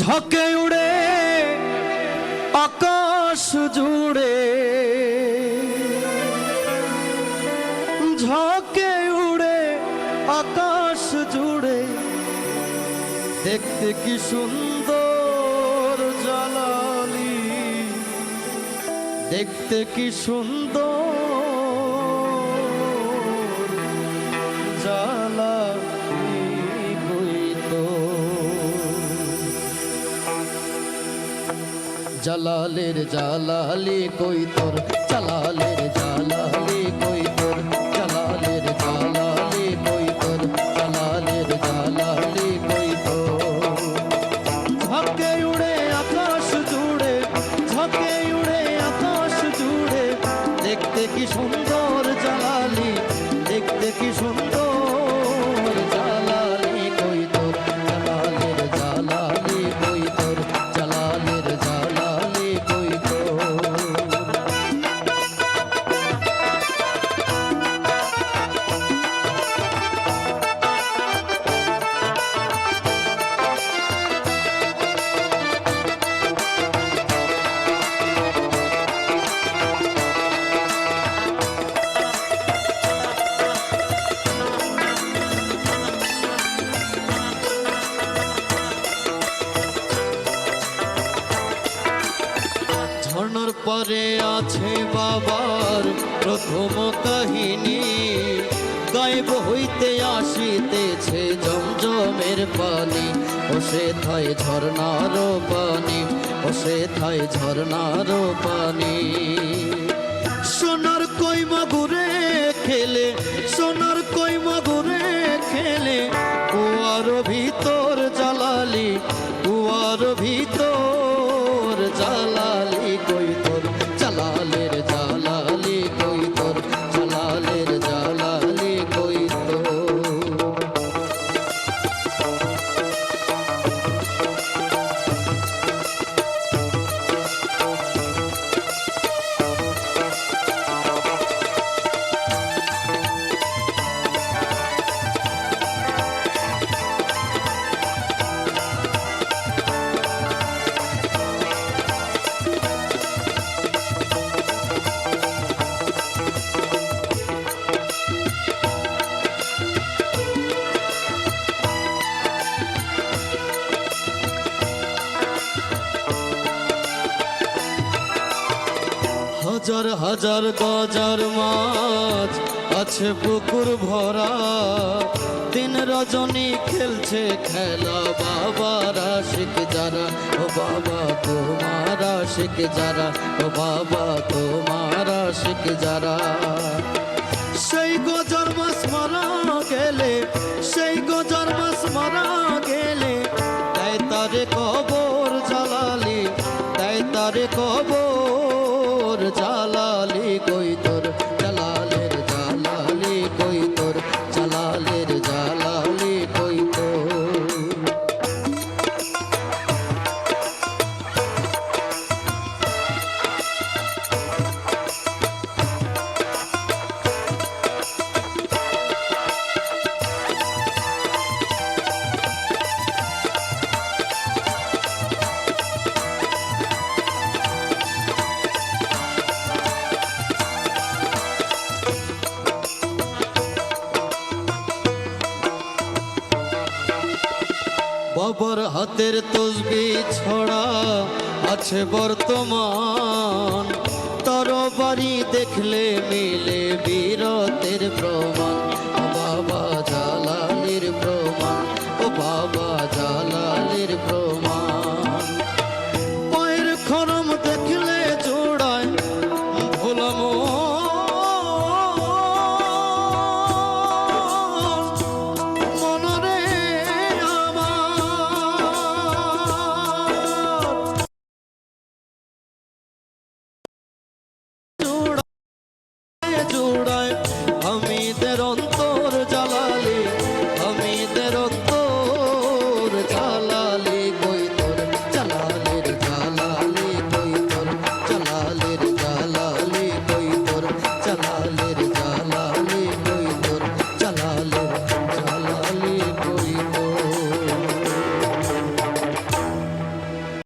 ঝকে উড়ে, আকাশ জুড়ে। ঝকে উড়ে, আকাশ জুড়ে। দেখতে কি সুন্দর জালালি দেখতে কি সুন্দর জালালের জালালি কই তোর? জালালের জালালি পরে আছে বাবার প্রথম কাহিনী। গায়েব হইতে আসিতেছে জমজমের পানি। ও সে থায় ঝর্ণার পানি ও সে থায় ঝর্ণার পানি। সোনার কই মাগুরে খেলে, সোনার কই মাগুরে খেলে। কুয়ার ভিতর জ্বালালি, কুয়ার ভিতর জালালি হাজার হাজার গজার মাছ আছে পুকুর ভরা। দিন রজনী খেলছে খেলা বাবার আশিক যারা, ও বাবা তোমার আশিক যারা, ও বাবা তোমার আশিক যারা। সেই গজার মাছ মারা গেলে, সেই গজার মাছ মারা গেলে, তাই তারে কবর জালালি তাই তারে কবর জালালি কই বাবার হাতের তসবি ছড়া আছে বর্তমান। তরবারি দেখলে মিলে বীরতের প্রমাণ। বাবা বাবা